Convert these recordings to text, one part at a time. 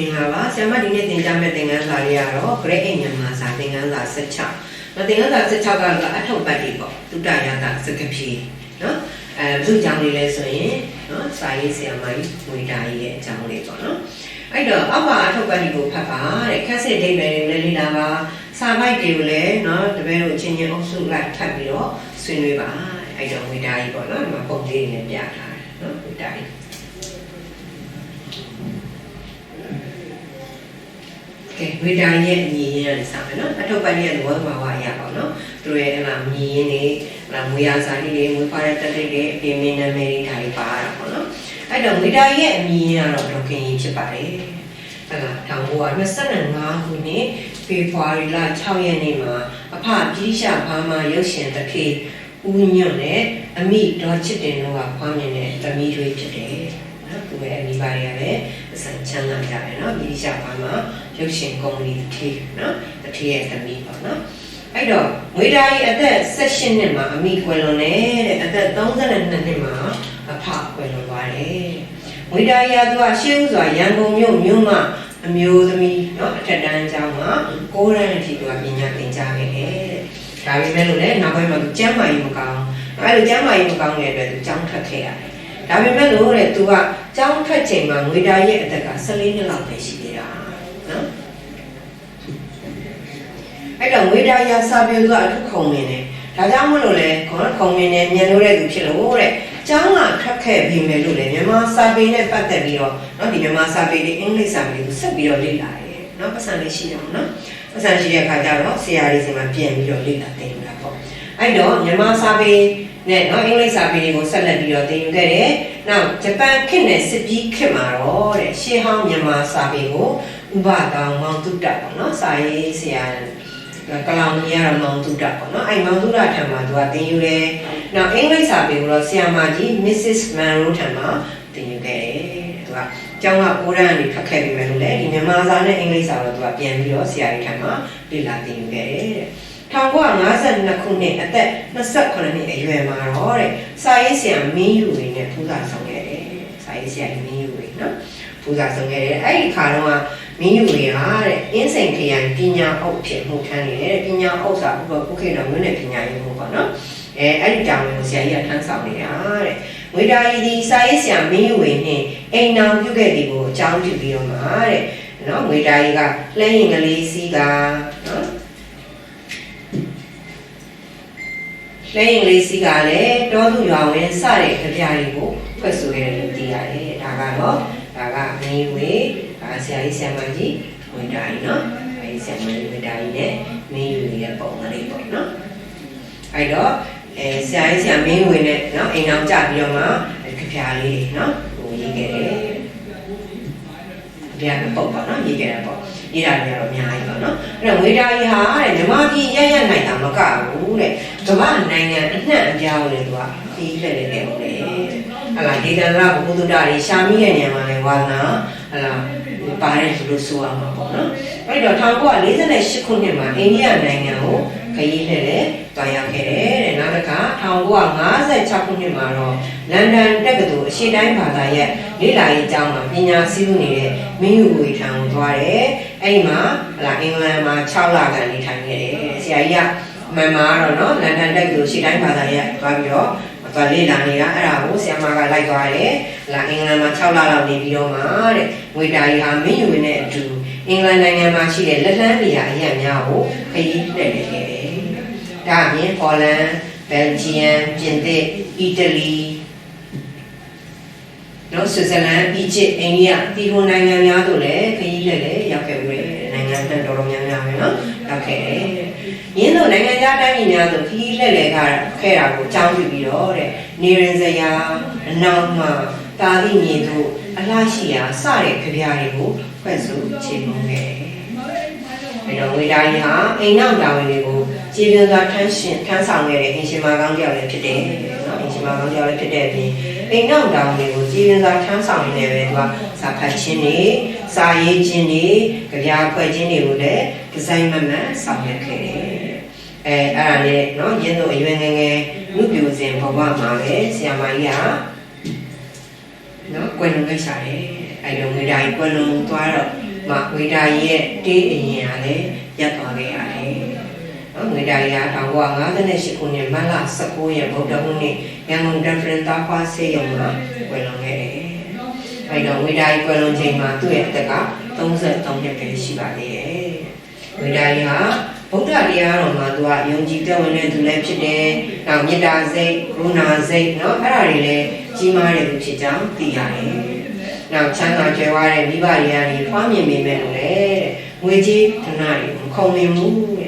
မင်္ဂလာပါဆရာမဒီနေ့သင်ကြားမယ့်သင်ခန်းစာလေးကတော့ Grade A မြန်မာစာသင်ခန်းစာ16။သင်ခန်းစာ16ကတော့အထောက်ပတ်တိပေါ့။တုတ္တရတာစကဖြေနော်။အဲဘုသူကြောင့်လေးလဲဆိုရင်နော်စာရေးဆရာမကြီးဝေတာကြီးရဲ့အကြောင်းလေးပေါ့နော်။အဲ့တော့အောက်ပါအထောက်ပတ်တိကိုဖတ်ပါတဲ့ခက်စစ်ဒိဗယ်တွေလည်းလေ့လာပါစာပိုက်တွေကိုလည်းနော်တပည့်တို့အချင်းချင်းအုပ်စုလိုက်ထပ်ပြီးတော့ဆွေးနွေးပါ။အဲ့တော့ဝေတာကြီးပေါ့နော်ဒီမှာပုံလေးတွေနဲ့ပြထားတယ်နော်ဝေတာကြီး ကဲဝိဒါရဲ့အမြင်ရင်းနဲ့စမယ်နော်အထုပ်ပတ်ရဲ့သဘောမှာဝါရပါတော့သူရဲ့အလားမြင်ရင်းနေအလားမွေးရစာလေးတွေမွေးဖွားတဲ့တက်တဲ့တွေအပြင်မင်းနာမည်တွေဒါတွေပါတာပေါ့နော်အဲ့တော့ဝိဒါရဲ့အမြင်ရင်းကတော့ဒေါခင်ကြီးဖြစ်ပါတယ်အဲ့ဒါတောင်ဘိုးက25ခုနှစ်ဖေဖော်ဝါရီလ6ရက်နေ့မှာအဖပြည်ရှာဘာမှရုပ်ရှင်တစ်ခေဦးညွန့်နဲ့အမိဒေါ်ချစ်တင်တို့ကဖွားမြင်တဲ့သမီးတွေဖြစ်တယ် နော်သူရဲ့အမိပါတွေကလည်းအစံချမ်းသာကြတယ်နော်ပြည်ရှာဘာမှရုပ်ရှင်ကုမ္ပဏီတစ်ခေနော်တစ်ခေရဲ့သမီးပေါ့နော်အဲ့တော့ငွေတာကြီးအသက်16နှစ်မှာအမိကွယ်လွန်တယ်တဲ့အသက်32နှစ်မှာအဖကွယ်လွန်သွားတယ်ငွေတာကြီးကသူကရှေးဥစွာရန်ကုန်မြို့မြို့မှာအမျိုးသမီးเนาะအထက်တန်းကျောင်းမှာကိုးရန်အထိသူကပညာသင်ကြားခဲ့တယ်တဲ့ဒါပေမဲ့လို့လည်းနောက်ပိုင်းမှာသူကျမ်းမာရေးမကောင်းအဲ့လိုကျမ်းမာရေးမကောင်းတဲ့အတွက်သူကျောင်းထွက်ခဲ့ရတယ်ဒါပေမဲ့လို့တဲ့သူက ကျောင်းထွက်ချိန်မှာငွေတားရဲ့အသက်က14နှစ်လောက်ပဲရှိသေးတာနော်အဲ့တော့ငွေတားရစာပြုဆိုတာအထုခုံနေတယ်ဒါကြောင့်မလို့လဲခေါင်းခုံနေတယ်မြန်လို့တဲ့သူဖြစ်လို့တဲ့ကျောင်းကထွက်ခဲ့ပြီမယ်လို့လေမြန်မာစာပေနဲ့ပတ်သက်ပြီးတော့နော်ဒီမြန်မာစာပေတွေအင်္ဂလိပ်စာပေတွေကိုဆက်ပြီးတော့လေ့လာတယ်နော်ပတ်စံလေးရှိအောင်နော်ပတ်စံရှိတဲ့အခါကျတော့ဆရာကြီးစီမှာပြန်ပြီးတော့လေ့လာတင်တာပေါ့အဲ့တော့မြန်မာစာပေ နဲ့နော်အင်္ဂလိပ်စာပေတွေကိုဆက်လက်ပြီးတော့သင်ယူခဲ့တယ်။နောက်ဂျပန်ခေတ်နဲ့စစ်ပြီးခေတ်မှာတော့တဲ့ရှေးဟောင်းမြန်မာစာပေကိုဥပကောင်မောင်တုတ္တပေါ့နော်စာရေးဆရာကလောင်ကြီးကတော့မောင်တုဒ္ဒပေါ့နော်အဲ့မောင်တုဒ္ဒထံမှာသူကသင်ယူတယ်။နောက်အင်္ဂလိပ်စာပေကိုတော့ဆီယာမကြီး Mrs. Manro ထံမှာသင်ယူခဲ့တယ်။သူကကျောင်းကကိုရန်ကနေဖတ်ခဲ့ပြီးမယ်လို့လေဒီမြန်မာစာနဲ့အင်္ဂလိပ်စာတော့သူကပြန်ပြီးတော့ဆရာကြီးထံမှာလေ့လာသင်ယူခဲ့တယ်။ 1952ခုနှစ်အသက်28နှစ်အရွယ်မှာတော့တဲ့စာရေးဆရာမင်းယူဝေနဲ့ဖူးစာဆောင်ခဲ့တယ်။စာရေးဆရာမင်းယူဝေနော်ဖူးစာဆောင်ခဲ့တယ်။အဲ့ဒီခါတော့ကမင်းယူတွေဟာတဲ့အင်းစိန်ခရိုင်ပညာအုပ်ဖြစ်မှုထမ်းနေတဲ့ပညာအုပ်စာဥပကုခေတော်မြို့နယ်ပညာရေးမှုပေါ့နော်အဲအဲ့ဒီတောင်ကိုဆရာကြီးကထမ်းဆောင်နေတာတဲ့ငွေတာရီဒီစာရေးဆရာမင်းယူဝင်နှင့်အိမ်နောင်ပြုခဲ့သည်ကိုအကြောင်းပြုပြီးတော့မှာတဲ့နော်ငွေတာရီကလှဲရင်ကလေးစီးက လဲရင်လေးစီးကလည်းတောသူရွာဝင်စတဲ့ကြပြတွေကိုဖွဲ့ဆိုခဲ့တယ်လို့သိရတယ်ဒါကတော့ဒါကမင်းဝေဒါဆရာကြီးဆရာမကြီးဝင်တိုင်းနော်အဲဒီဆရာမကြီးဝင်တိုင်းနဲ့မင်းဝေရဲ့ပုံကလေးပေါ့နော်အဲတော့အဲဆရာကြီးဆရာမင်းဝေနဲ့နော်အိမ်အောင်ကြပြီးတော့မှကြပြလေးနော်ဟိုရေးခဲ့တယ်ကြပြကပုတ်ပါနော်ရေးခဲ့တာပေါ့ ရေးတာတွေကတော့အများကြီးပါနော်အဲ့တော့ဝေဒါကြီးဟာတဲ့မြမပြည်ရရနိုင်တာမကဘူးတဲ့ကမ္ဘာနိုင်ငံအနှံ့အပြားကိုလည်းသူကပြီးခဲ့တယ်လေဟုတ်တယ်ဟလာဒေသနာဘုဒ္ဓတာတွေရှာမိတဲ့ညံမှာလည်းဝါနာဟလာပါတယ်လို့ဆိုရမှာပေါ့နော်အဲ့တော့1948ခုနှစ်မှာအိန္ဒိယနိုင်ငံကိုခရီးလှည့်တယ် တွားရောက်ခဲ့တယ်တဲ့နောက်တစ်ခါ1956ခုနှစ်မှာတော့လန်ဒန်တက္ကသိုလ်အရှေ့တိုင်းဘာသာရဲ့လေ့လာရေးကျောင်းမှာပညာစည်းဝေးနေတဲ့မင်းယူဝေထံကိုသွားတယ်အဲ့ဒီမှာဟလာအင်္ဂလန်မှာ6လခန့်နေထိုင်ခဲ့တယ်ဆရာကြီးကမန်မာကတော့နော်လန်ဒန်တက္ကသိုလ်ရှေ့တိုင်းဘာသာရဲ့သွားပြီးတော့သွားလေ့လာနေတာအဲ့ဒါကိုဆရာမကလိုက်သွားတယ်။လာအင်္ဂလန်မှာ6လလောက်နေပြီးတော့မှတဲ့ငွေတာကြီးဟာမင်းယူဝင်တဲ့အတူအင်္ဂလန်နိုင်ငံမှာရှိတဲ့လက်လန်းနေရာအရက်များကိုခရီးလှည့်နေခဲ့တယ်။ ဒါအပြင်ဟော်လန်၊ဘယ်လ်ဂျီယံ၊ပြင်သစ်၊အီတလီနော်ဆွစ်ဇာလန်၊အီဂျစ်၊အိန္ဒိယဒီလိုနိုင်ငံများတို့လည်းခရီးလှည့်လေရောက်ခဲ့ပြီ။နိုင်ငံတော်တော်များများပဲနော်ရောက်ခဲ့တယ်။ရင်းတို့နိုင်ငံသားတိုင်းပြည်များဆိုခီးလှည့်လေကခဲ့တာကိုအကြောင်းပြုပြီးတော့တဲ့နေရင်စရာအနောက်မှာတာသည့်မြေတို့အလားရှိရာစတဲ့ကြပြားတွေကိုဖွဲ့စုခြေမုံခဲ့တယ်။အဲတော့ဝေဒာကြီးဟာအိမ်နောက်တာဝန်တွေကို ကြည်ပြင်းစွာထမ်းရှင်ထမ်းဆောင်ခဲ့တဲ့အင်ရှင်မာကောင်းတယောက်လည်းဖြစ်တယ်။နော်အင်ရှင်မာကောင်းတယောက်လည်းဖြစ်တဲ့အပြင်အိမ်နောက်တာဝန်တွေကိုကြည်ပြင်းစွာထမ်းဆောင်နေတယ်ပဲသူကစာဖတ်ခြင်းတွေစာရေးခြင်းတွေကြပြားဖွဲ့ခြင်းတွေကိုလည်းဒီဇိုင်းမှန်မှန်ဆောင်ရွက်ခဲ့တယ်။အဲအဲ့ဒါနဲ့နော်ရင်းတို့အရွယ်ငယ်ငယ်လူပြိုစဉ်ဘဝမှာပဲဆရာမကြီးကနော်ကွယ်လွန်ခဲ့ရှာတယ်အဲ့တော့ငွေတိုင်းကွယ်လွန်သွားတော့မဝိဒါကြီးရဲ့တေးအရင်ကလည်းရပ်သွားခဲ့ရတယ် နော်ငွေဒါရီယာ1958ခုနှစ်မတ်လ19ရက်ဗုဒ္ဓဟူးနေ့ရန်ကုန်တန်ဖရန်သားခွာဆေးရုံမှာဝယ်လွန်ခဲ့တယ်။အဲဒီတော့ငွေဒါရီဝယ်လွန်ချိန်မှာသူ့ရဲ့အသက်က33နှစ်ပဲရှိပါသေးတယ်။ငွေဒါရီဟာဗုဒ္ဓတရားတော်မှာသူကယုံကြည်တဲ့ဝင်တဲ့သူလည်းဖြစ်တယ်။နောက်မေတ္တာစိတ်၊ကရုဏာစိတ်နော်အဲ့ဒါတွေလည်းကြီးမားတဲ့သူဖြစ်ကြောင်းသိရတယ်။နောက်ချမ်းသာကြွယ်ဝတဲ့မိဘတွေကနေဖွားမြင်ပေမဲ့လည်းငွေကြေးဒဏ္ဍာရီမခုံလင်ဘူးတဲ့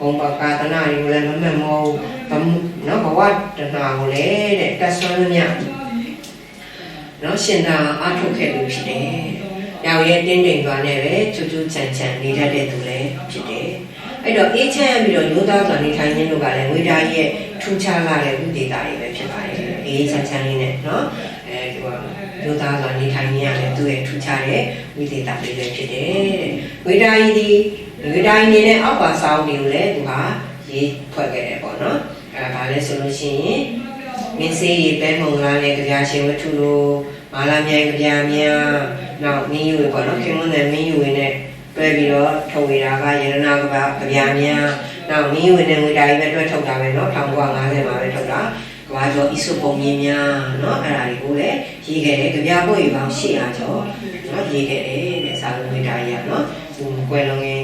ဘုံဘကာဒနာတွေကိုလည်းမမှန်မဟုတ်ဘနော်ဘဝဒနာကိုလည်းတဲ့တဆွမ်းသမျှနော်ရှင်သာအားထုတ်ခဲ့လို့ဖြစ်တယ်။ရောက်ရဲ့တင်းတိမ်သွားနဲ့ပဲချူချူချန်ချန်နေတတ်တဲ့သူလည်းဖြစ်တယ်။အဲ့တော့အေးချမ်းပြီးတော့ရိုးသားစွာနေထိုင်ခြင်းတို့ကလည်းဝိဒါကြီးရဲ့ထူးခြားလာတဲ့ဥဒေတာတွေပဲဖြစ်ပါတယ်။အေးချမ်းချမ်းလေးနဲ့နော်အဲဒီကရိုးသားစွာနေထိုင်ခြင်းရတယ်သူ့ရဲ့ထူးခြားတဲ့ဥဒေတာတွေပဲဖြစ်တယ်။ဝိဒါကြီးဒီ လူတိုင်းနေနဲ့အောက်ပါဆောင်းတွေကိုလည်းသူဟာရေးဖွဲ့ခဲ့တယ်ပေါ့နော်အဲ့ဒါလည်းဆိုလို့ရှိရင်မင်းစေးရေပဲမုံလားနဲ့ကြပြာရှင်ဝတ္ထုလိုမာလာမြိုင်ကြပြာများနောက်မင်းယူပေါ့နော်ခင်မွန်းတဲ့မင်းယူဝင်နဲ့တွဲပြီးတော့ထုတ်ဝေတာကယရနာကဘာကြပြာများနောက်မင်းယူဝင်နဲ့ငွေတိုင်းပဲတွဲထုတ်တာပဲနော်1950မှာပဲထုတ်တာကဘာကျော်ဤစုပုံမြင်များနော်အဲ့ဒါတွေကိုလည်းရေးခဲ့တယ်ကြပြာပွင့်ပေါင်း800ကျော်နော်ရေးခဲ့တယ်တဲ့စာလုံးဝေတာရနော်ဟိုကွယ်လုံးငယ်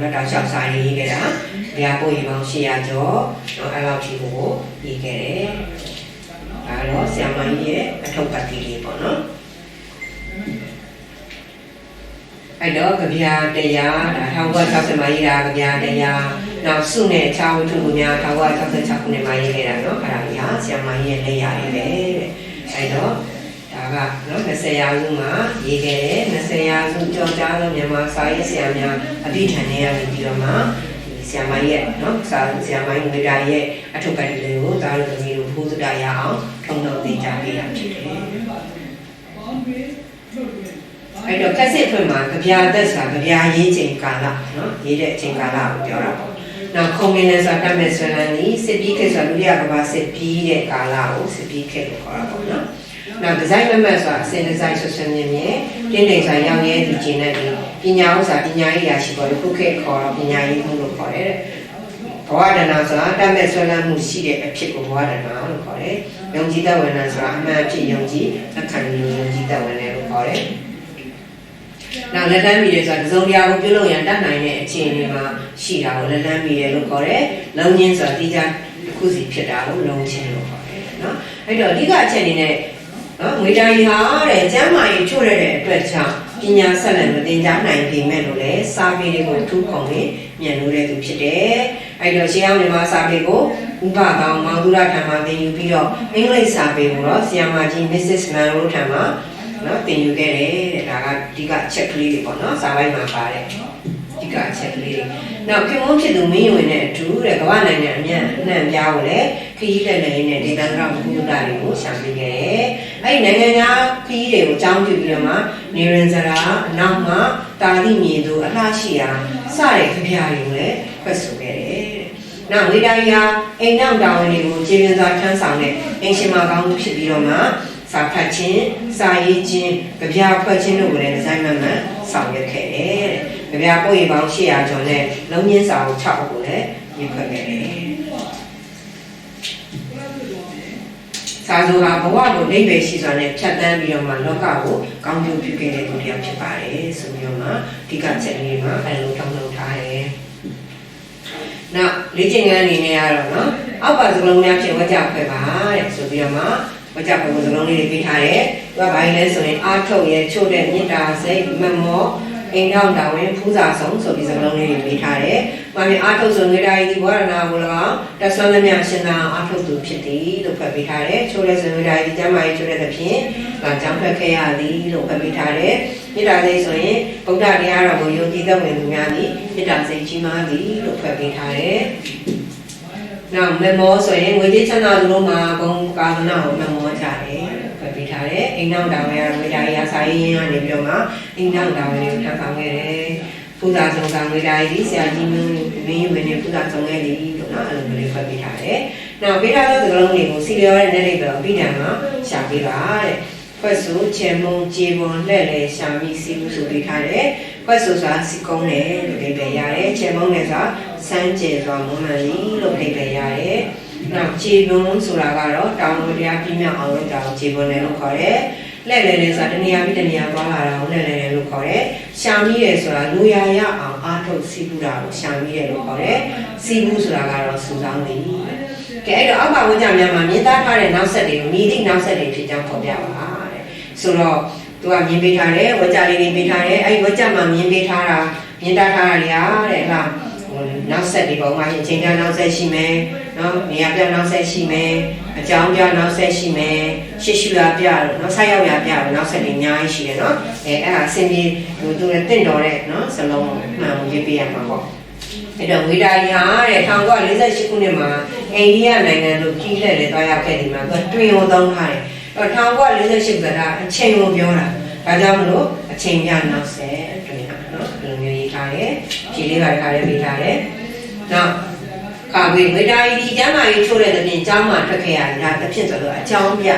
လည်းတောက်လျှောက်စာရေးခဲ့တာ။တရားပို့ရင်ပေါင်း800ကျော်တော့အဲ့လောက်ထိကိုရေးခဲ့တယ်။အဲ့တော့ဆရာမကြီးရဲ့အထုပ်ပတ်တိလေးပေါ့နော်။အဲ့တော့ကြပြာတရားဒါ1960မှာရေးတာကြပြာတရားနောက်စုနဲ့ခြားဝတ္ထုများ1966ခုနှစ်မှာရေးခဲ့တာနော်အဲ့ဒါကြီးဟာဆရာမကြီးရဲ့လက်ရာလေးပဲ။အဲ့တော့ ကနော်20ရာစုမှာရေးခဲ့တယ်20ရာစုကြော်ကြားလို့မြန်မာစာရေးဆရာများအဋ္ဌာန်တွေကနေပြီးတော့မှဆရာမကြီးရဲ့နော်စာဆရာမကြီးဝိဒါရဲ့အထုပ်ပတ်လေးကိုဒါလိုသမီးတို့ဘုဒ္ဓရအောင်ထုံတော့သင်ကြားပေးတာဖြစ်တယ်အဲ့တော့ကက်စစ်ဖွင့်မှာကြပြသက်စာကြပြရေးချိန်ကာလနော်ရေးတဲ့အချိန်ကာလကိုပြောတာပေါ့နောက်ခုံမင်းနဲ့ဆိုတာတတ်မဲ့ဆွေးနွေးနေစစ်ပြီးခေတ်ဆိုတာလူရကဘာစစ်ပြီးတဲ့ကာလကိုစစ်ပြီးခေတ်လို့ခေါ်တာပေါ့နော် နောက်ဒီဇိုင်းမမတ်ဆိုတာအစင်ဒီဇိုင်းဆွဆွမြင်မြင်တင်းတိမ်ဆိုင်ရောက်ရဲဒီကျင်တဲ့ဒီပညာဥစ္စာပညာရေးရာရှိပေါ်ခုခေတ်ခေါ်တော့ပညာရေးမှုလို့ခေါ်တယ်တဲ့ဘဝဒနာဆိုတာတတ်မဲ့ဆွေးနွေးမှုရှိတဲ့အဖြစ်ကိုဘဝဒနာလို့ခေါ်တယ်ယုံကြည်တဲ့ဝန်ထမ်းဆိုတာအမှန်အဖြစ်ယုံကြည်အခန့်ယုံကြည်တဲ့ဝန်ထမ်းလို့ခေါ်တယ်နောက်လက်တန်းမီရဲဆိုတာသုံးတရားကိုပြုလုပ်ရန်တတ်နိုင်တဲ့အခြေအနေမှာရှိတာကိုလက်တန်းမီရဲလို့ခေါ်တယ်။လုံချင်းဆိုတာတိကျတစ်ခုစီဖြစ်တာကိုလုံချင်းလို့ခေါ်တယ်နော်။အဲ့တော့အဓိကအချက်အနေနဲ့ နော်ငွေတိုင်းဟာတဲ့ကျမ်းမာရေးချို့ရတဲ့အတွက်ကြောင့်ပညာဆက်လက်မတင်ကြားနိုင်ပေမဲ့လို့လည်းစာပေတွေကိုထူးခုံနဲ့မြန်လို့တဲ့သူဖြစ်တယ်။အဲ့တော့ရှင်းအောင်မြန်မာစာပေကိုဥပကောင်းမောင်သူရထံမှာသင်ယူပြီးတော့အင်္ဂလိပ်စာပေကိုတော့ဆီယမ်မာကြီး Mrs. Manro ထံမှာနော်သင်ယူခဲ့တယ်တဲ့ဒါကအဓိကအချက်ကလေးတွေပေါ့နော်စာပိုင်းမှာပါတယ်အဓိကအချက်ကလေးတွေနောက်ခင်မုန်းဖြစ်သူမင်းဝင်တဲ့အထူးတဲ့ကမ္ဘာနိုင်ငံအမြန်အနှံ့ပြားကိုလည်း ခရီးလက်လည်းနဲ့ဒေသန္တရဘုရားတွေကိုရှာပြခဲ့တယ်အဲ့ဒီနိုင်ငံသားခရီးတွေကိုအကြောင်းပြုပြီးတော့မှနေရင်စရာအနောက်မှာတာလိမြေသူအလှရှိရာစတဲ့ကြပြာတွေကိုလည်းဖွက်ဆိုခဲ့တယ်နောက်ဝိဒါရီဟာအိမ်နောက်တာဝန်တွေကိုခြေပြင်းစွာထမ်းဆောင်တဲ့အင်ရှင်မကောင်းဖြစ်ပြီးတော့မှစာဖတ်ခြင်းစာရေးခြင်းကြပြဖွဲ့ခြင်းတို့ကိုလည်းဒီဇိုင်းမှန်မှန်ဆောင်ရွက်ခဲ့တယ်တဲ့ကြပြပို့ရပေါင်း800ကျော်နဲ့လုံးရင်းစာအုပ်6အုပ်ကိုလည်းရေးဖွဲ့ခဲ့တယ် စာဆိုဟာဘဝကိုအိဗယ်ရှိစွာနဲ့ဖြတ်တန်းပြီးတော့မှလောကကိုကောင်းကျိုးပြုခဲ့တဲ့သူတစ်ယောက်ဖြစ်ပါတယ်ဆိုပြီးတော့မှအဓိကချက်လေးမှာအဲလိုတောင်းလုပ်ထားတယ်။နောက်လေ့ကျင့်ခန်းအနေနဲ့ကတော့နော်အောက်ပါစကလုံးများဖြင့်ဝကြဖွဲ့ပါတဲ့ဆိုပြီးတော့မှဝကြဖွဲ့ကိုစကလုံးလေးတွေပေးထားတယ်။သူကဘာလဲဆိုရင်အာထုတ်ရဲ့ချို့တဲ့မေတ္တာစိတ်မမော အိမ်တော်တော်ဝင်ဖူးစာဆုံးဆိုပြီးစကလုံးလေးတွေပေးထားတယ်။ဘာဖြစ်အာထုတ်ဆိုငေတာဤဒီဘောရနာကို၎င်းတဆွမ်းသမျှရှင်သာအာထုတ်သူဖြစ်သည်လို့ဖတ်ပေးထားတယ်။ချိုးတဲ့ဆိုငေတာဤကျမ်းမာရေးချိုးတဲ့သဖြင့်ကကြောင်းဖက်ခဲ့ရသည်လို့ဖတ်ပေးထားတယ်။မေတ္တာစိတ်ဆိုရင်ဗုဒ္ဓတရားတော်ကိုယုံကြည်သက်ဝင်သူများသည်မေတ္တာစိတ်ကြီးမားသည်လို့ဖတ်ပေးထားတယ်။နောက်မေမောဆိုရင်ဝေကြီးချမ်းသာသူတို့မှာဘုံကာသနာကိုမေမောကြတယ်ဖတ်ပေးထားတယ်။အိ မ်နောက်တော်ရဲ့ဝေဒာရီယာစာရေးရင်းကနေပြီးတော့မှအိမ်နောက်တော်တွေကိုထပ်ဆောင်ခဲ့တယ်။ပူဇာဆောင်ကံဝေဒာရီဆရာကြီးမျိုးမင်းယူဝင်နေပူဇာဆောင်ခဲ့တယ်လို့နော်အဲ့လိုမျိုးလေးဖတ်ပေးထားတယ်။နောက်ပေးထားသောသကလုံးတွေကိုစီလျော်တဲ့နေ့လေးပဲအပိဓာန်မှာရှာပေးပါတဲ့။ဖွဲ့ဆိုချေမုံကြေပွန်လှဲ့လေရှာမိစီဘူးဆိုပေးထားတယ်။မခွက်ဆိုဆိုတာစီကုံးတယ်လို့အဓိပ္ပာယ်ရတယ်ချေမုံတယ်ဆိုတာစမ်းကြယ်စွာမွမ်းမံသည်လို့အဓိပ္ပာယ်ရတယ် နောက်ခြေပွန်းဆိုတာကတော့တောင်းလို့တရားပြည့်မြောက်အောင်လုပ်တာကိုခြေပွန်းတယ်လို့ခေါ်တယ်လက်လဲလဲဆိုတာတနေရာပြီးတနေရာသွားလာတာကိုလက်လဲလဲလို့ခေါ်တယ်ရှာမိတယ်ဆိုတာလူရရအောင်အားထုတ်စီးပူတာကိုရှာမိတယ်လို့ခေါ်တယ်စီးပူဆိုတာကတော့စူဆောင်းသည်ကဲအဲ့တော့အောက်ပါဝကြများမှာမြင်သားထားတဲ့နောက်ဆက်တွေကိုမြည်သည့်နောက်ဆက်တွေဖြစ်ကြောင်းဖော်ပြပါတဲ့ဆိုတော့သူကမြင်ပေးထားတယ်ဝကြလေးတွေပေးထားတယ်အဲ့ဒီဝကြမှာမြင်ပေးထားတာမြင်သားထားတာလေအားတဲ့ဟုတ်လားဟိုနောက်ဆက်တွေပုံမှန်အချိန်ကနောက်ဆက်ရှိမယ် နော်နေရာပြနောက်ဆက်ရှိမယ်အကြောင်းပြနောက်ဆက်ရှိမယ်ရှစ်ရှူရပြလို့နော်ဆက်ရောက်ရပြလို့နောက်ဆက်တွေအများကြီးရှိတယ်နော်အဲအဲ့ဒါအစင်ပြေဟိုသူလည်းတင့်တော်တဲ့နော်စလုံးမှန်ရေးပေးရမှာပေါ့အဲ့တော့ဝေဒာရီဟာတဲ့1948ခုနှစ်မှာအိန္ဒိယနိုင်ငံတို့ကြီးလှည့်လေသွားရောက်ခဲ့ဒီမှာသူတွင်ကိုသုံးထားတယ်အဲ့တော့1948ဆိုတာအချိန်ကိုပြောတာဒါကြောင့်မလို့အချိန်ပြနောက်ဆက်တွင်တာနော်ဒီလိုမျိုးရေးထားတယ်ဖြေလေးပါတခါလေးပေးထားတယ်နောက် ကာဝေဝေဒာရီဒီကျမ်းမာရေးချိုးတဲ့တဲ့ပြင်ကျောင်းမှာထွက်ခဲ့ရတယ်ဒါတစ်ဖြစ်ဆိုတော့အကြောင်းပြ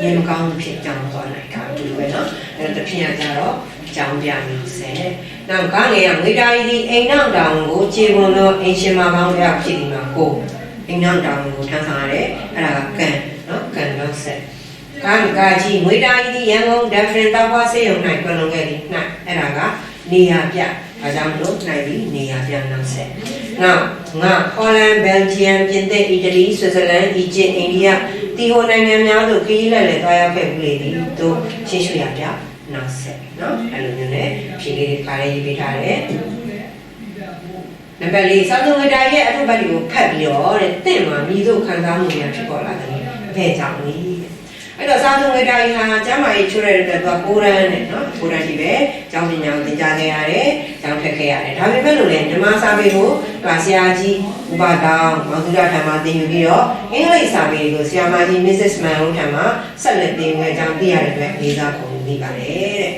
ငြင်းမကောင်းဖြစ်ကြောင်းသွားလိုက်တာအတူတူပဲနော်အဲ့တော့တစ်ဖြစ်ရကြတော့အကြောင်းပြနေစေနောက်ကားငယ်ကဝေဒာရီဒီအိမ်နောက်တောင်ကိုခြေပွန်တော့အိမ်ရှင်မကောင်းရဖြစ်ဒီမှာကိုအိမ်နောက်တောင်ကိုထမ်းဆောင်ရတယ်အဲ့ဒါကကံနော်ကံတော့ဆက်ကာကကြီးငွေတာကြီးဒီရန်ကုန်ဒက်ဖရင်တောက်ဖွားဆေးရုံ၌ကွယ်လွန်ခဲ့သည်၌အဲ့ဒါက နေရာပြဒါကြောင့်မလို့နိုင်ပြီးနေရာပြနောက်ဆက်နောက်ငါဟောလန်ဘယ်ဂျီယမ်ပြင်သစ်အီတလီဆွစ်ဇာလန်အီဂျစ်အိန္ဒိယတီဟိုနိုင်ငံများသို့ခရီးလက်လက်သွားရောက်ခဲ့ဘူးလေသည်တို့ရှင်းရှုရပြနောက်ဆက်နော်အဲ့လိုမျိုးနဲ့ဖြေလေးတွေခါလေးရေးပေးထားတယ်နံပါတ်၄စောင်းစုံဝေတာရဲ့အထုပ်ပတ်တွေကိုဖတ်ပြီးတော့တဲ့တင့်မှာမိတို့ခံစားမှုတွေဖြစ်ပေါ်လာတယ်အဖေကြောင့်လေ အဲ့တော့စာသုံးဝေတာကြီးဟာကျမ်းမာရေးချိုးရတဲ့အတွက်သူကကိုရန်နဲ့နော်ကိုရန်ဒီပဲကျောင်းပညာကိုသင်ကြားခဲ့ရတယ်ကျောင်းထက်ခဲ့ရတယ်ဒါပေမဲ့လို့လေဓမ္မစာပေကိုကဆရာကြီးဥပဒောင်းမောင်သူရထံမှာသင်ယူပြီးတော့အင်္ဂလိပ်စာပေကိုဆရာမကြီး Mrs. Man ထံမှာဆက်လက်သင်ခဲ့ကြောင်းသိရတဲ့အတွက်လေးစားခုံမိပါတယ်တဲ့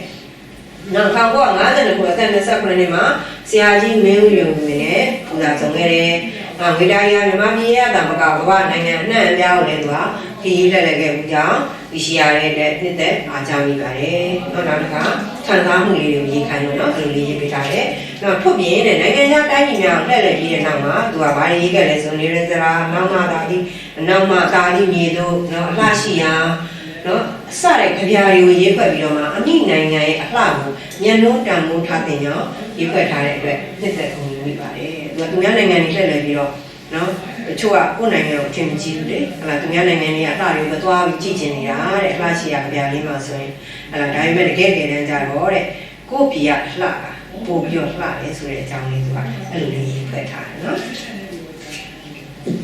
နောက်1952ခုအသက်29နှစ်မှာဆရာကြီးမင်းဦးယုံဝင်နဲ့ပူဇာဆောင်ခဲ့တယ်။ နောက်ဝေဒာရီမြန်မာပြည်ရဲ့တာမကကမ္ဘာနိုင်ငံအနှံ့အပြားကိုလည်းသူကခရီးလက်လက်ခဲ့ဘူးကြောင်းဒီရှိရတဲ့နှစ်သက်အားကြမိပါတယ်။နောက်နောက်တစ်ခါခံစားမှုလေးတွေကိုရေးခိုင်းလို့နော်အဲ့လိုလေးရေးပေးထားတယ်။နောက်ထုတ်ပြင်းတဲ့နိုင်ငံခြားတိုင်းပြည်များကိုလှည့်လည်ပြီးတဲ့နောက်မှာသူကဘာရေးခဲ့လဲဆိုနေရစရာနောက်မှသာဒီနောက်မှသာဒီမြေတို့နော်အလှရှိရာနော်အစတဲ့ကြပြာတွေကိုရေးဖွဲ့ပြီးတော့မှအမိနိုင်ငံရဲ့အလှကိုမျက်နှာတန်မိုးထားတဲ့ကြောင့်ရေးဖွဲ့ထားတဲ့အတွက်နှစ်သက်ကုန်မိပါတယ် သူကသူများနိုင်ငံတွေလှည့်လည်ပြီးတော့နော်တချို့ကကိုယ်နိုင်ငံကိုအထင်မကြီးဘူးလေဟလာသူများနိုင်ငံတွေကအလှတွေမသွားပြီးကြည့်ကျင်နေတာတဲ့အလှရှိရာကြပြာလေးမှာဆိုရင်ဟလာဒါပေမဲ့တကယ်တကယ်တမ်းကြတော့တဲ့ကိုယ့်ပြည်ကအလှကပို့ပြီးတော့လှတယ်ဆိုတဲ့အကြောင်းလေးသူကအဲ့လိုလေးရေးဖွဲ့ထားတယ်နော်